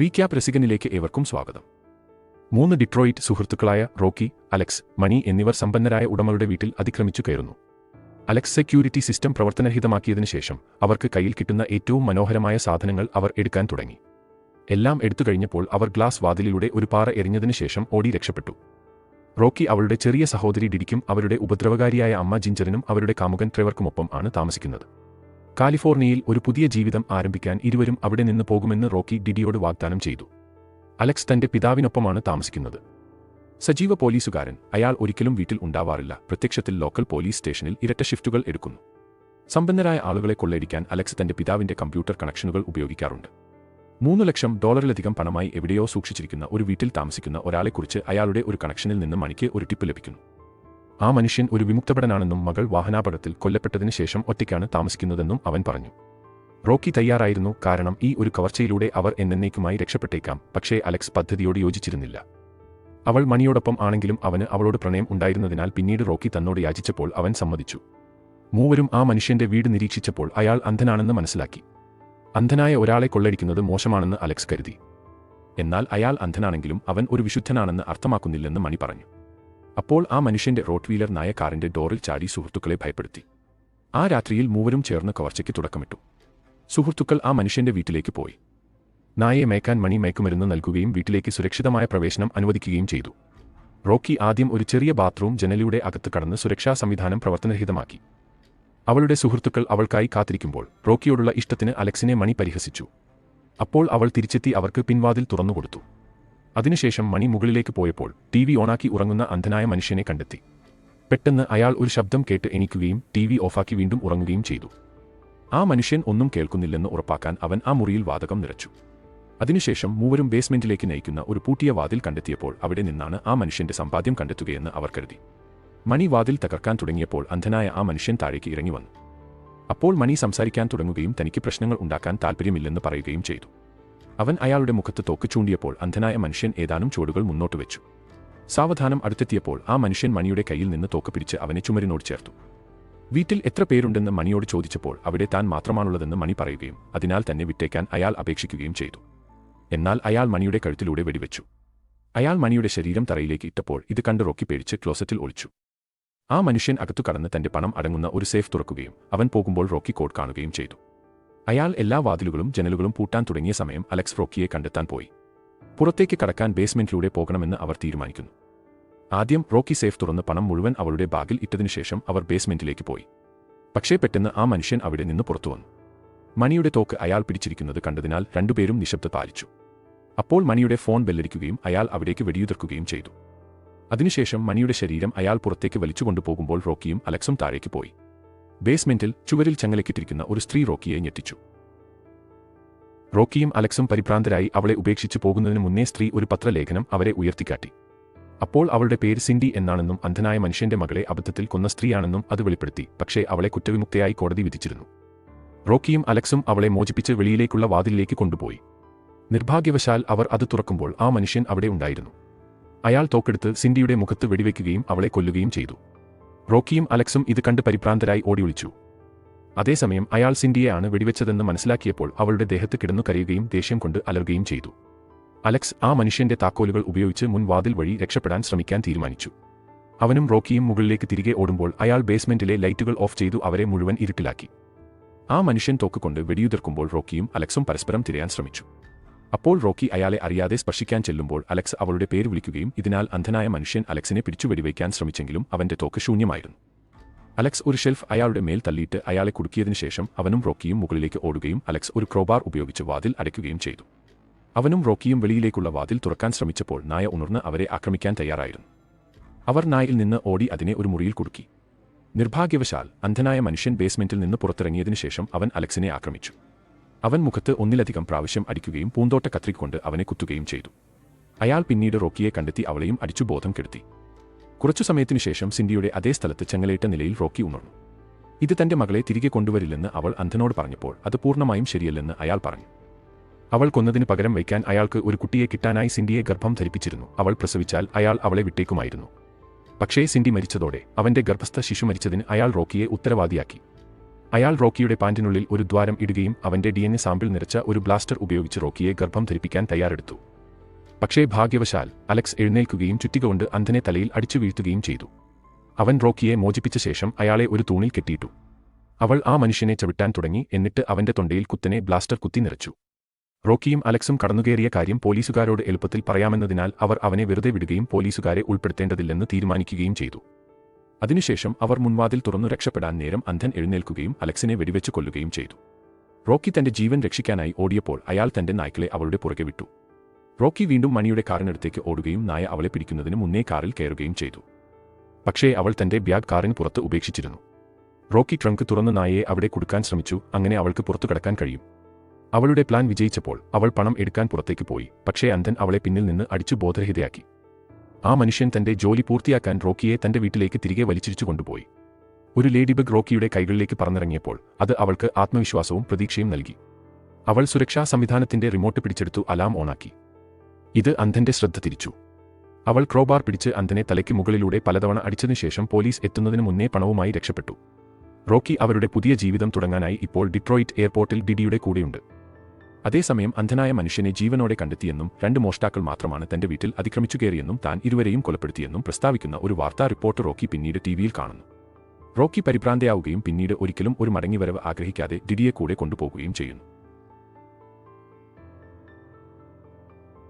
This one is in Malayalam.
റീക്യാപ്പ് രസികനിലേക്ക് ഏവർക്കും സ്വാഗതം. മൂന്ന് ഡിട്രോയിറ്റ് സുഹൃത്തുക്കളായ റോക്കി അലക്സ് മണി എന്നിവർ സമ്പന്നരായ ഉടമകളുടെ വീട്ടിൽ അതിക്രമിച്ചു കയറുന്നു. അലക്സ് സെക്യൂരിറ്റി സിസ്റ്റം പ്രവർത്തനരഹിതമാക്കിയതിനു ശേഷം അവർക്ക് കയ്യിൽ കിട്ടുന്ന ഏറ്റവും മനോഹരമായ സാധനങ്ങൾ അവർ എടുക്കാൻ തുടങ്ങി. എല്ലാം എടുത്തു കഴിഞ്ഞപ്പോൾ അവർ ഗ്ലാസ് വാതിലിലൂടെ ഒരു പാറ എറിഞ്ഞതിനു ശേഷം ഓടി രക്ഷപ്പെട്ടു. റോക്കി അവളുടെ ചെറിയ സഹോദരി ഡിഡിക്കും അവരുടെ ഉപദ്രവകാരിയായ അമ്മ ജിഞ്ചറിനും അവരുടെ കാമുകൻ ട്രെവർക്കുമൊപ്പം ആണ് താമസിക്കുന്നത്. കാലിഫോർണിയയിൽ ഒരു പുതിയ ജീവിതം ആരംഭിക്കാൻ ഇരുവരും അവിടെ നിന്ന് പോകുമെന്ന് റോക്കി ഡിഡിയോട് വാഗ്ദാനം ചെയ്തു. അലക്സ് തന്റെ പിതാവിനൊപ്പമാണ് താമസിക്കുന്നത്. സജീവ പോലീസുകാരൻ അയാൾ ഒരിക്കലും വീട്ടിൽ ഉണ്ടാവാറില്ല. പ്രത്യക്ഷത്തിൽ ലോക്കൽ പോലീസ് സ്റ്റേഷനിൽ ഇരട്ട ഷിഫ്റ്റുകൾ എടുക്കുന്നു. സമ്പന്നരായ ആളുകളെ കൊള്ളയടിക്കാൻ അലക്സ് തന്റെ പിതാവിന്റെ കമ്പ്യൂട്ടർ കണക്ഷനുകൾ ഉപയോഗിക്കാറുണ്ട്. മൂന്ന് ലക്ഷം ഡോളറിലധികം പണമായി എവിടെയോ സൂക്ഷിച്ചിരിക്കുന്ന ഒരു വീട്ടിൽ താമസിക്കുന്ന ഒരാളെക്കുറിച്ച് അയാളുടെ ഒരു കണക്ഷനിൽ നിന്ന് മണിക്ക് ഒരു ടിപ്പ് ലഭിക്കുന്നു. ആ മനുഷ്യൻ ഒരു വിമുക്തഭടനാണെന്നും മകൾ വാഹനാപകടത്തിൽ കൊല്ലപ്പെട്ടതിനു ശേഷം ഒറ്റയ്ക്കാണ് താമസിക്കുന്നതെന്നും അവൻ പറഞ്ഞു. റോക്കി തയ്യാറായിരുന്നു കാരണം ഈ ഒരു കവർച്ചയിലൂടെ അവർ എന്നേക്കുമായി രക്ഷപ്പെട്ടേക്കാം പക്ഷേ അലക്സ് പദ്ധതിയോട് യോജിച്ചിരുന്നില്ല. അവൾ മണിയോടൊപ്പം ആണെങ്കിലും അവന് അവളോട് പ്രണയം ഉണ്ടായിരുന്നതിനാൽ പിന്നീട് റോക്കി തന്നോട് യാചിച്ചപ്പോൾ അവൻ സമ്മതിച്ചു. മൂവരും ആ മനുഷ്യന്റെ വീട് നിരീക്ഷിച്ചപ്പോൾ അയാൾ അന്ധനാണെന്ന് മനസ്സിലാക്കി. അന്ധനായ ഒരാളെ കൊള്ളടിക്കുന്നത് മോശമാണെന്ന് അലക്സ് കരുതി. എന്നാൽ അയാൾ അന്ധനാണെങ്കിലും അവൻ ഒരു വിശുദ്ധനാണെന്ന് അർത്ഥമാക്കുന്നില്ലെന്ന് മണി പറഞ്ഞു. അപ്പോൾ ആ മനുഷ്യന്റെ റോട്ട് വീലർ നായ കാറിന്റെ ഡോറിൽ ചാടി സുഹൃത്തുക്കളെ ഭയപ്പെടുത്തി. ആ രാത്രിയിൽ മൂവരും ചേർന്ന് കവർച്ചയ്ക്ക് തുടക്കമിട്ടു. സുഹൃത്തുക്കൾ ആ മനുഷ്യന്റെ വീട്ടിലേക്ക് പോയി. നായയെ മേക്കാൻ മണി മയക്കുമരുന്ന് നൽകുകയും വീട്ടിലേക്ക് സുരക്ഷിതമായ പ്രവേശനം അനുവദിക്കുകയും ചെയ്തു. റോക്കി ആദ്യം ഒരു ചെറിയ ബാത്റൂം ജനലിയുടെ അകത്ത് കടന്ന് സുരക്ഷാ സംവിധാനം പ്രവർത്തനരഹിതമാക്കി. അവളുടെ സുഹൃത്തുക്കൾ അവൾക്കായി കാത്തിരിക്കുമ്പോൾ റോക്കിയോടുള്ള ഇഷ്ടത്തിന് അലക്സിനെ മണി പരിഹസിച്ചു. അപ്പോൾ അവൾ തിരിച്ചെത്തി അവർക്ക് പിൻവാതിൽ തുറന്നുകൊടുത്തു. അതിനുശേഷം മണി മുകളിലേക്ക് പോയപ്പോൾ ടി വി ഓണാക്കി ഉറങ്ങുന്ന അന്ധനായ മനുഷ്യനെ കണ്ടെത്തി. പെട്ടെന്ന് അയാൾ ഒരു ശബ്ദം കേട്ട് എണീക്കുകയും ടി വി ഓഫാക്കി വീണ്ടും ഉറങ്ങുകയും ചെയ്തു. ആ മനുഷ്യൻ ഒന്നും കേൾക്കുന്നില്ലെന്ന് ഉറപ്പാക്കാൻ അവൻ ആ മുറിയിൽ വാതകം നിറച്ചു. അതിനുശേഷം മൂവരും ബേസ്മെന്റിലേക്ക് നയിക്കുന്ന ഒരു പൂട്ടിയ വാതിൽ കണ്ടെത്തിയപ്പോൾ അവിടെ നിന്നാണ് ആ മനുഷ്യന്റെ സമ്പാദ്യം കണ്ടെത്തുകയെന്ന് അവർ കരുതി. മണി വാതിൽ തകർക്കാൻ തുടങ്ങിയപ്പോൾ അന്ധനായ ആ മനുഷ്യൻ താഴേക്ക് ഇറങ്ങി വന്നു അപ്പോൾ മണി സംസാരിക്കാൻ തുടങ്ങുകയും തനിക്ക് പ്രശ്നങ്ങൾ ഉണ്ടാക്കാൻ താൽപ്പര്യമില്ലെന്ന് പറയുകയും ചെയ്തു. അവൻ അയാളുടെ മുഖത്ത് തോക്ക് ചൂണ്ടിയപ്പോൾ അന്ധനായ മനുഷ്യൻ ഏതാനും ചുവടുകൾ മുന്നോട്ട് വെച്ചു. സാവധാനം അടുത്തെത്തിയപ്പോൾ ആ മനുഷ്യൻ മണിയുടെ കയ്യിൽ നിന്ന് തോക്ക് പിടിച്ച് അവനെ ചുമരിനോട് ചേർത്തു. വീട്ടിൽ എത്ര പേരുണ്ടെന്ന് മണിയോട് ചോദിച്ചപ്പോൾ അവിടെ താൻ മാത്രമാണുള്ളതെന്ന് മണി പറയുകയും അതിനാൽ തന്നെ വിട്ടേക്കാൻ അയാൾ അപേക്ഷിക്കുകയും ചെയ്തു. എന്നാൽ അയാൾ മണിയുടെ കഴുത്തിലൂടെ വെടിവെച്ചു. അയാൾ മണിയുടെ ശരീരം തറയിലേക്ക് ഇട്ടപ്പോൾ ഇത് കണ്ട് റോക്കി പേടിച്ച് ക്ലോസറ്റിൽ ഒളിച്ചു. ആ മനുഷ്യൻ അകത്തു കടന്ന് തന്റെ പണം അടങ്ങുന്ന ഒരു സേഫ് തുറക്കുകയും അവൻ പോകുമ്പോൾ റോക്കി കോഡ് കാണുകയും ചെയ്തു. അയാൾ എല്ലാ വാതിലുകളും ജനലുകളും പൂട്ടാൻ തുടങ്ങിയ സമയം അലക്സ് ഫ്രോക്കിയെ കണ്ടെത്താൻ പോയി. പുറത്തേക്ക് കടക്കാൻ ബേസ്മെന്റിലൂടെ പോകണമെന്ന് അവർ തീരുമാനിക്കുന്നു. ആദ്യം റോക്കി സേഫ് തുറന്ന് പണം മുഴുവൻ അവളുടെ ബാഗിൽ ഇട്ടതിനുശേഷം അവർ ബേസ്മെന്റിലേക്ക് പോയി. പക്ഷേ പെട്ടെന്ന് ആ മനുഷ്യൻ അവിടെ നിന്ന് പുറത്തു വന്നു. മണിയുടെ തോക്ക് അയാൾ പിടിച്ചിരിക്കുന്നത് കണ്ടതിനാൽ രണ്ടുപേരും നിശബ്ദ പാലിച്ചു. അപ്പോൾ മണിയുടെ ഫോൺ ബെല്ലടിക്കുകയും അയാൾ അവിടേക്ക് വെടിയുതിർക്കുകയും ചെയ്തു. അതിനുശേഷം മണിയുടെ ശരീരം അയാൾ പുറത്തേക്ക് വലിച്ചുകൊണ്ടുപോകുമ്പോൾ റോക്കിയും അലക്സും താഴേക്ക് പോയി. ബേസ്മെന്റിൽ ചുവരിൽ ചങ്ങലക്കിട്ടിരിക്കുന്ന ഒരു സ്ത്രീ റോക്കിയെ ഞെട്ടിച്ചു. റോക്കിയും അലക്സും പരിഭ്രാന്തരായി അവളെ ഉപേക്ഷിച്ചു പോകുന്നതിന് മുന്നേ സ്ത്രീ ഒരു പത്രലേഖനം അവരെ ഉയർത്തിക്കാട്ടി. അപ്പോൾ അവളുടെ പേര് സിൻഡി എന്നാണെന്നും അന്ധനായ മനുഷ്യന്റെ മകളെ അബദ്ധത്തിൽ കൊന്ന സ്ത്രീയാണെന്നും അത് വെളിപ്പെടുത്തി പക്ഷേ അവളെ കുറ്റവിമുക്തയായി കോടതി വിധിച്ചിരുന്നു. റോക്കിയും അലക്സും അവളെ മോചിപ്പിച്ച് വെളിയിലേക്കുള്ള വാതിലിലേക്ക് കൊണ്ടുപോയി. നിർഭാഗ്യവശാൽ അവർ അത് തുറക്കുമ്പോൾ ആ മനുഷ്യൻ അവിടെ ഉണ്ടായിരുന്നു. അയാൾ തോക്കെടുത്ത് സിൻഡിയുടെ മുഖത്ത് വെടിവെക്കുകയും അവളെ കൊല്ലുകയും ചെയ്തു. റോക്കിയും അലക്സും ഇത് കണ്ട് പരിഭ്രാന്തരായി ഓടി ഒളിച്ചു അതേസമയം അയാൾ സിൻഡിയെയാണ് വെടിവെച്ചതെന്ന് മനസ്സിലാക്കിയപ്പോൾ അവളുടെ ദേഹത്ത് കിടന്നു കരയുകയും ദേഷ്യം കൊണ്ട് അലറുകയും ചെയ്തു. അലക്സ് ആ മനുഷ്യന്റെ താക്കോലുകൾ ഉപയോഗിച്ച് മുൻവാതിൽ വഴി രക്ഷപ്പെടാൻ ശ്രമിക്കാൻ തീരുമാനിച്ചു. അവനും റോക്കിയും മുകളിലേക്ക് തിരികെ ഓടുമ്പോൾ അയാൾ ബേസ്മെന്റിലെ ലൈറ്റുകൾ ഓഫ് ചെയ്തു അവരെ മുഴുവൻ ഇരുട്ടിലാക്കി. ആ മനുഷ്യൻ തോക്കുകൊണ്ട് വെടിയുതിർക്കുമ്പോൾ റോക്കിയും അലക്സും പരസ്പരം തിരയാൻ ശ്രമിച്ചു. അപ്പോൾ റോക്കി അയാളെ അറിയാതെ സ്പർശിക്കാൻ ചെല്ലുമ്പോൾ അലക്സ് അവളുടെ പേര് വിളിക്കുകയും ഇതിനാൽ അന്ധനായ മനുഷ്യൻ അലക്സിനെ പിടിച്ചു വെടിവയ്ക്കാൻ ശ്രമിച്ചെങ്കിലും അവന്റെ തോക്ക് ശൂന്യമായിരുന്നു. അലക്സ് ഒരു ഷെൽഫ് അയാളുടെ മേൽ തള്ളിയിട്ട് അയാളെ കുടുക്കിയതിനു ശേഷം അവനും റോക്കിയും മുകളിലേക്ക് ഓടുകയും അലക്സ് ഒരു ക്രോബാർ ഉപയോഗിച്ച് വാതിൽ അടയ്ക്കുകയും ചെയ്തു. അവനും റോക്കിയും വെളിയിലേക്കുള്ള വാതിൽ തുറക്കാൻ ശ്രമിച്ചപ്പോൾ നായ ഉണർന്ന് അവരെ ആക്രമിക്കാൻ തയ്യാറായിരുന്നു. അവർ നായിൽ നിന്ന് ഓടി അതിനെ ഒരു മുറിയിൽ കുടുക്കി. നിർഭാഗ്യവശാൽ അന്ധനായ മനുഷ്യൻ ബേസ്മെന്റിൽ നിന്ന് പുറത്തിറങ്ങിയതിനു ശേഷം അവൻ അലക്സിനെ ആക്രമിച്ചു. അവൻ മുഖത്ത് ഒന്നിലധികം പ്രാവശ്യം അടിക്കുകയും പൂന്തോട്ട കത്രിക്കൊണ്ട് അവനെ കുത്തുകയും ചെയ്തു. അയാൾ പിന്നീട് റോക്കിയെ കണ്ടെത്തി അവളെയും അടിച്ചു ബോധം കെടുത്തി. കുറച്ചു സമയത്തിനു ശേഷം സിന്ധിയുടെ അതേ സ്ഥലത്ത് ചെങ്ങലേറ്റ നിലയിൽ റോക്കി ഉണർന്നു. ഇത് തന്റെ മകളെ തിരികെ കൊണ്ടുവരില്ലെന്ന് അവൾ അന്ധനോട് പറഞ്ഞപ്പോൾ അത് പൂർണമായും ശരിയല്ലെന്ന് അയാൾ പറഞ്ഞു. അവൾ കൊന്നതിന് പകരം വയ്ക്കാൻ അയാൾക്ക് ഒരു കുട്ടിയെ കിട്ടാനായി സിന്ധിയെ ഗർഭം ധരിപ്പിച്ചിരുന്നു. അവൾ പ്രസവിച്ചാൽ അയാൾ അവളെ വിട്ടേക്കുമായിരുന്നു. പക്ഷേ സിൻഡി മരിച്ചതോടെ അവന്റെ ഗർഭസ്ഥ ശിശു മരിച്ചതിന് അയാൾ റോക്കിയെ ഉത്തരവാദിയാക്കി. അയാൾ റോക്കിയുടെ പാന്റിനുള്ളിൽ ഒരു ദ്വാരം ഇടുകയും അവന്റെ ഡി എൻ എ സാമ്പിൾ നിറച്ച ഒരു ബ്ലാസ്റ്റർ ഉപയോഗിച്ച് റോക്കിയെ ഗർഭം ധരിപ്പിക്കാൻ തയ്യാറെടുത്തു. പക്ഷേ ഭാഗ്യവശാൽ അലക്സ് എഴുന്നേൽക്കുകയും ചുറ്റിക കൊണ്ട് അന്ധനെ തലയിൽ അടിച്ചു വീഴ്ത്തുകയും ചെയ്തു. അവൻ റോക്കിയെ മോചിപ്പിച്ച ശേഷം അയാളെ ഒരു തൂണിൽ കെട്ടിയിട്ടു. അവൾ ആ മനുഷ്യനെ ചവിട്ടാൻ തുടങ്ങി എന്നിട്ട് അവന്റെ തൊണ്ടയിൽ കുത്തനെ ബ്ലാസ്റ്റർ കുത്തി നിറച്ചു. റോക്കിയും അലക്സും കടന്നുകയറിയ കാര്യം പോലീസുകാരോട് എളുപ്പത്തിൽ പറയാമെന്നതിനാൽ അവർ അവനെ വെറുതെ വിടുകയും പോലീസുകാരെ ഉൾപ്പെടുത്തേണ്ടതില്ലെന്ന് തീരുമാനിക്കുകയും ചെയ്തു. അതിനുശേഷം അവർ മുൻവാതിൽ തുറന്നു രക്ഷപ്പെടാൻ നേരം അന്ധൻ എഴുന്നേൽക്കുകയും അലക്സിനെ വെടിവെച്ച് കൊല്ലുകയും ചെയ്തു. റോക്കി തന്റെ ജീവൻ രക്ഷിക്കാനായി ഓടിയപ്പോൾ അയാൾ തന്റെ നായ്ക്കളെ അവളുടെ പുറകെ വിട്ടു. റോക്കി വീണ്ടും മണിയുടെ കാറിനടുത്തേക്ക് ഓടുകയും നായ അവളെ പിടിക്കുന്നതിന് മുന്നേ കാറിൽ കയറുകയും ചെയ്തു. പക്ഷേ അവൾ തന്റെ ബ്യാഗ് കാറിന് പുറത്ത് ഉപേക്ഷിച്ചിരുന്നു. റോക്കി ട്രങ്ക് തുറന്ന് നായയെ അവിടെ കൊടുക്കാൻ ശ്രമിച്ചു അങ്ങനെ അവൾക്ക് പുറത്തു കടക്കാൻ കഴിയും. അവളുടെ പ്ലാൻ വിജയിച്ചപ്പോൾ അവൾ പണം എടുക്കാൻ പുറത്തേക്ക് പോയി പക്ഷേ അന്ധൻ അവളെ പിന്നിൽ നിന്ന് അടിച്ചു ബോധരഹിതയാക്കി. ആ മനുഷ്യൻ തന്റെ ജോലി പൂർത്തിയാക്കാൻ റോക്കിയെ തന്റെ വീട്ടിലേക്ക് തിരികെ വലിച്ചിരിച്ചു കൊണ്ടുപോയി. ഒരു ലേഡിബഗ് റോക്കിയുടെ കൈകളിലേക്ക് പറന്നിറങ്ങിയപ്പോൾ അത് അവൾക്ക് ആത്മവിശ്വാസവും പ്രതീക്ഷയും നൽകി. അവൾ സുരക്ഷാ സംവിധാനത്തിന്റെ റിമോട്ട് പിടിച്ചെടുത്തു അലാം ഓണാക്കി. ഇത് അന്ധന്റെ ശ്രദ്ധ തിരിച്ചു. അവൾ ക്രോബാർ പിടിച്ച് അന്ധനെ തലയ്ക്ക് മുകളിലൂടെ പലതവണ അടിച്ചതിനുശേഷം പോലീസ് എത്തുന്നതിന് മുന്നേ പണവുമായി രക്ഷപ്പെട്ടു. റോക്കി അവരുടെ പുതിയ ജീവിതം തുടങ്ങാനായി ഇപ്പോൾ ഡിട്രോയിറ്റ് എയർപോർട്ടിൽ ഡിഡിയുടെ കൂടെയുണ്ട്. അതേസമയം അന്ധനായ മനുഷ്യനെ ജീവനോടെ കണ്ടെത്തിയെന്നും രണ്ട് മോഷ്ടാക്കൾ മാത്രമാണ് തന്റെ വീട്ടിൽ അതിക്രമിച്ചു കയറിയെന്നും താൻ ഇരുവരെയും കൊലപ്പെടുത്തിയെന്നും പ്രസ്താവിക്കുന്ന ഒരു വാർത്താ റിപ്പോർട്ട് റോക്കി പിന്നീട് ടിവിയിൽ കാണുന്നു. റോക്കി പരിഭ്രാന്തയാവുകയും പിന്നീട് ഒരിക്കലും ഒരു മടങ്ങിവരവ് ആഗ്രഹിക്കാതെ ഡിഡിയെ കൂടെ കൊണ്ടുപോകുകയും ചെയ്യുന്നു.